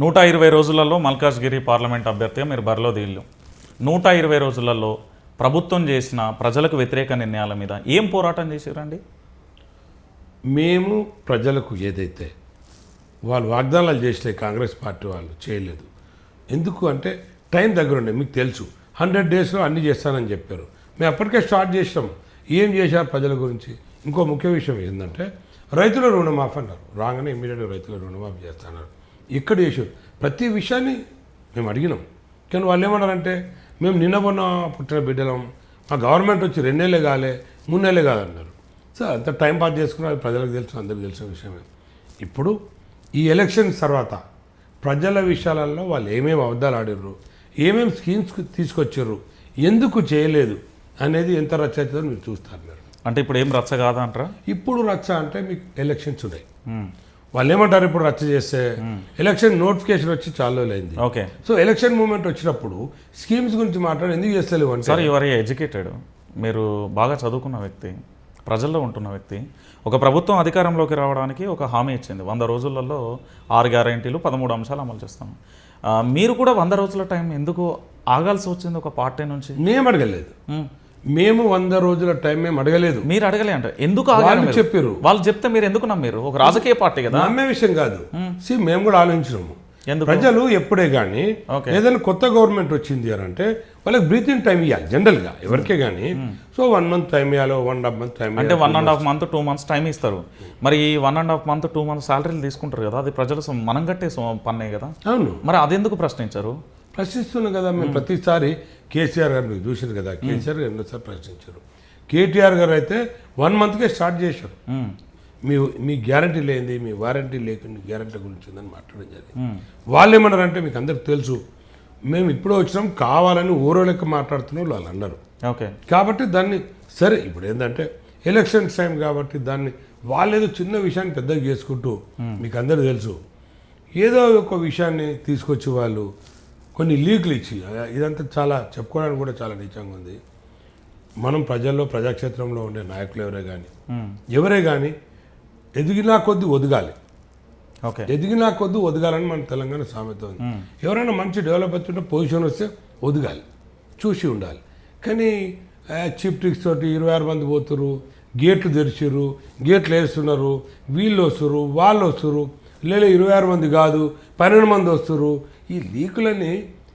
నూట ఇరవై రోజులలో మల్కాజ్గిరి పార్లమెంట్ అభ్యర్థిగా మీరు బరిలో దిల్లు నూట ఇరవై రోజులలో ప్రభుత్వం చేసిన ప్రజలకు వ్యతిరేక నిర్ణయాల మీద ఏం పోరాటం చేశారండి? మేము ప్రజలకు ఏదైతే వాళ్ళు వాగ్దానాలు చేసలే కాంగ్రెస్ పార్టీ వాళ్ళు చేయలేదు. ఎందుకు అంటే టైం దగ్గర ఉండే మీకు తెలుసు. హండ్రెడ్ డేస్లో అన్ని చేస్తానని చెప్పారు. మేము అప్పటికే స్టార్ట్ చేసాం ఏం చేశారు ప్రజల గురించి? ఇంకో ముఖ్య విషయం ఏంటంటే రైతుల రుణమాఫీ అన్నారు. రాగానే ఇమీడియట్గా రైతుల రుణమాఫీ చేస్తున్నారు ఇక్కడ చేసారు ప్రతి విషయాన్ని మేము అడిగినాం. కానీ వాళ్ళు ఏమన్నారంటే మేము నిన్న మొన్న పుట్టిన బిడ్డలం మా గవర్నమెంట్ వచ్చి రెండేళ్ళే కాలే మూడు నెలలే కాదన్నారు. సో అంత టైం పాస్ చేసుకున్న ప్రజలకు తెలుసు అందరికీ తెలిసిన విషయమే. ఇప్పుడు ఈ ఎలక్షన్స్ తర్వాత ప్రజల విషయాలలో వాళ్ళు ఏమేమి అబద్ధాలు ఆడిర్రు ఏమేమి స్కీమ్స్ తీసుకొచ్చారు ఎందుకు చేయలేదు అనేది ఎంత రచ్చ అవుతుందో మీరు చూస్తారు మీరు. అంటే ఇప్పుడు ఏం రచ్చ కాదా అంటారా ఇప్పుడు రచ్చ అంటే మీకు ఎలక్షన్స్ ఉన్నాయి. వాళ్ళు ఏమంటారు ఇప్పుడు రచ్చ చేస్తే? ఎలక్షన్ నోటిఫికేషన్ వచ్చి చాలా రోజులైంది. ఓకే. సో ఎలక్షన్ మూమెంట్ వచ్చినప్పుడు స్కీమ్స్ గురించి మాట్లాడి ఎందుకు చేస్తలేవు అంటే? Sir your educated? మీరు బాగా చదువుకున్న వ్యక్తి ప్రజల్లో ఉంటున్న వ్యక్తి ఒక ప్రభుత్వం అధికారంలోకి రావడానికి ఒక హామీ ఇచ్చింది. వంద రోజులలో ఆరు గ్యారంటీలు పదమూడు అంశాలు అమలు చేస్తాం. మీరు కూడా వంద రోజుల టైం ఎందుకు ఆగాల్సి వచ్చింది ఒక పార్టీ నుంచి? మేము అడగలేదు. మ్మ్. వంద రోజుల టైం మేము అడగలేదు. మీరు అడగలే అంటే ఎందుకు వాళ్ళు? చెప్పారు. వాళ్ళు చెప్తే మీరు ఎందుకు నమ్మారు? ఒక రాజకీయ పార్టీ కదా. నమ్మే విషయం కాదు. సి మేము కూడా ఆలోచించినాము. ప్రజలు ఎప్పుడే కానీ. ఏదైనా కొత్త గవర్నమెంట్ వచ్చింది అని అంటే వాళ్ళకి బ్రీతింగ్ టైం ఇవ్వాలి జనరల్గా ఎవరికే కానీ సో వన్ మంత్ టైం ఇవ్వాలి one and half month time అంటే one and half month two months time ఇస్తారు. మరి ఈ one and half month two months శాలరీలు తీసుకుంటారు కదా అది ప్రజలు మనం కట్టే పన్నే కదా. అవును. మరి అదెందుకు ప్రశ్నించారు? ప్రశ్నిస్తున్నాం కదా మేము ప్రతిసారి కేసీఆర్ గారు మీరు చూసారు కదా కేసీఆర్ గారు ఎన్నోసారి ప్రశ్నించారు. కేటీఆర్ గారు అయితే వన్ మంత్కే స్టార్ట్ చేశారు. మీ మీ గ్యారంటీ లేనిది మీ వారంటీ లేకుండా గ్యారంటీ గురించి ఉందని మాట్లాడడం జరిగింది. వాళ్ళు ఏమన్నారంటే మీకు అందరికి తెలుసు మేము ఇప్పుడు వచ్చినాం కావాలని ఊరో లెక్క మాట్లాడుతున్న వాళ్ళు అన్నారు. ఓకే. కాబట్టి దాన్ని సరే ఇప్పుడు ఏంటంటే ఎలక్షన్స్ టైం కాబట్టి దాన్ని వాళ్ళు ఏదో చిన్న విషయాన్ని పెద్దగా చేసుకుంటూ మీకు అందరూ తెలుసు. ఏదో ఒక విషయాన్ని తీసుకొచ్చి వాళ్ళు కొన్ని లీకులు ఇచ్చి ఇదంతా చాలా చెప్పుకోవడానికి కూడా చాలా నీచంగా ఉంది. మనం ప్రజల్లో ప్రజాక్షేత్రంలో ఉండే నాయకులు ఎవరే కానీ మ్మ్. ఎవరే కానీ ఎదిగినా కొద్ది ఒదగాలి. ఓకే. ఎదిగినా కొద్ది ఒదగాలని మన తెలంగాణ సామెత ఉంది. ఎవరైనా మంచి డెవలప్ అవుతుంటే పొజిషన్ వస్తే ఒదగాలి చూసి ఉండాలి. కానీ చీప్ ట్రిక్స్ తోటి ఇరవై ఆరు మంది పోతురు గేట్లు తెరిచిర్రు గేట్లు వేస్తున్నారు వీళ్ళు వస్తురు వాళ్ళు వస్తురు లేదా ఇరవై ఆరు మంది కాదు పన్నెండు మంది వస్తురు ఈ లీకులని